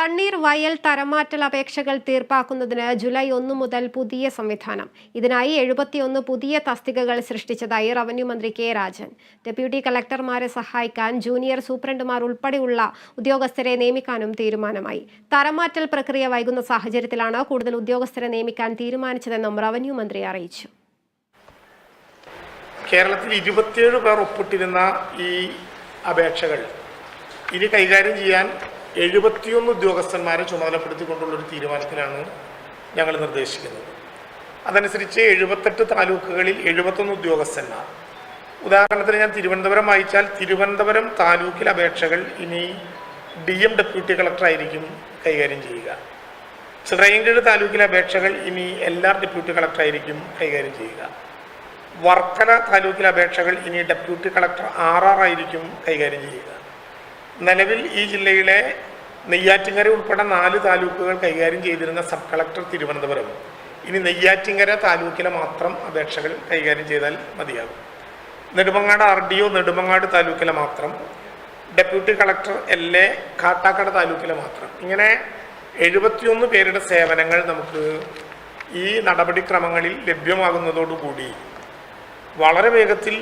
തണ്ണീർ വയൽ തരംമാറ്റൽ അപേക്ഷകൾ തീർപ്പാക്കുന്നതിന് ജൂലൈ ഒന്ന് മുതൽ പുതിയ സംവിധാനം. ഇതിനായി എഴുപത്തിയൊന്ന് പുതിയ തസ്തികകൾ സൃഷ്ടിച്ചതായി റവന്യൂ മന്ത്രി കെ രാജൻ. ഡെപ്യൂട്ടി കളക്ടർമാരെ സഹായിക്കാൻ ജൂനിയർ സൂപ്രണ്ടുമാർ ഉൾപ്പെടെയുള്ള ഉദ്യോഗസ്ഥരെ നിയമിക്കാനും തീരുമാനമായി. തരംമാറ്റൽ പ്രക്രിയ വൈകുന്ന സാഹചര്യത്തിലാണ് കൂടുതൽ ഉദ്യോഗസ്ഥരെ നിയമിക്കാൻ തീരുമാനിച്ചതെന്നും റവന്യൂ മന്ത്രി അറിയിച്ചു. കേരളത്തിൽ ഇരുപത്തിയേഴ് പേർ ഒപ്പിട്ടിരുന്ന ഈ അപേക്ഷകൾ ഇനി കൈകാര്യം ചെയ്യാൻ എഴുപത്തിയൊന്ന് ഉദ്യോഗസ്ഥന്മാരെ ചുമതലപ്പെടുത്തിക്കൊണ്ടുള്ള ഒരു തീരുമാനത്തിലാണ് ഞങ്ങൾ നിർദ്ദേശിക്കുന്നത്. അതനുസരിച്ച് എഴുപത്തെട്ട് താലൂക്കുകളിൽ എഴുപത്തൊന്ന് ഉദ്യോഗസ്ഥന്മാർ. ഉദാഹരണത്തിന് ഞാൻ തിരുവനന്തപുരം വായിച്ചാൽ തിരുവനന്തപുരം താലൂക്കിൽ അപേക്ഷകൾ ഇനി ഡി എം ഡെപ്യൂട്ടി കളക്ടറായിരിക്കും കൈകാര്യം ചെയ്യുക. ചിറയൻകീഴ് താലൂക്കിലെ അപേക്ഷകൾ ഇനി എല്ലാ ഡെപ്യൂട്ടി കളക്ടറായിരിക്കും കൈകാര്യം ചെയ്യുക. വർക്കല താലൂക്കിലെ അപേക്ഷകൾ ഇനി ഡെപ്യൂട്ടി കളക്ടർ ആർ ആർ ആയിരിക്കും കൈകാര്യം ചെയ്യുക. നിലവിൽ ഈ ജില്ലയിലെ നെയ്യാറ്റിങ്കര ഉൾപ്പെടെ നാല് താലൂക്കുകൾ കൈകാര്യം ചെയ്തിരുന്ന സബ് കളക്ടർ തിരുവനന്തപുരം. ഇനി നെയ്യാറ്റിങ്കര താലൂക്കിലെ മാത്രം അപേക്ഷകൾ കൈകാര്യം ചെയ്താൽ മതിയാകും. Nedumangad R D O Nedumangad താലൂക്കിലെ മാത്രം. Deputy collector L A Kattakada താലൂക്കിലെ മാത്രം. ഇങ്ങനെ എഴുപത്തിയൊന്ന് പേരുടെ സേവനങ്ങൾ നമുക്ക് ഈ നടപടിക്രമങ്ങളിൽ ലഭ്യമാകുന്നതോടുകൂടി വളരെ വേഗത്തിൽ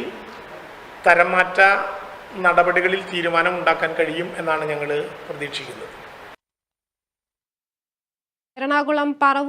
തരം മാറ്റ നടപടികളിൽ തീരുമാനം ഉണ്ടാക്കാൻ കഴിയും എന്നാണ് ഞങ്ങൾ പ്രതീക്ഷിക്കുന്നത്. എറണാകുളം പറവൂർ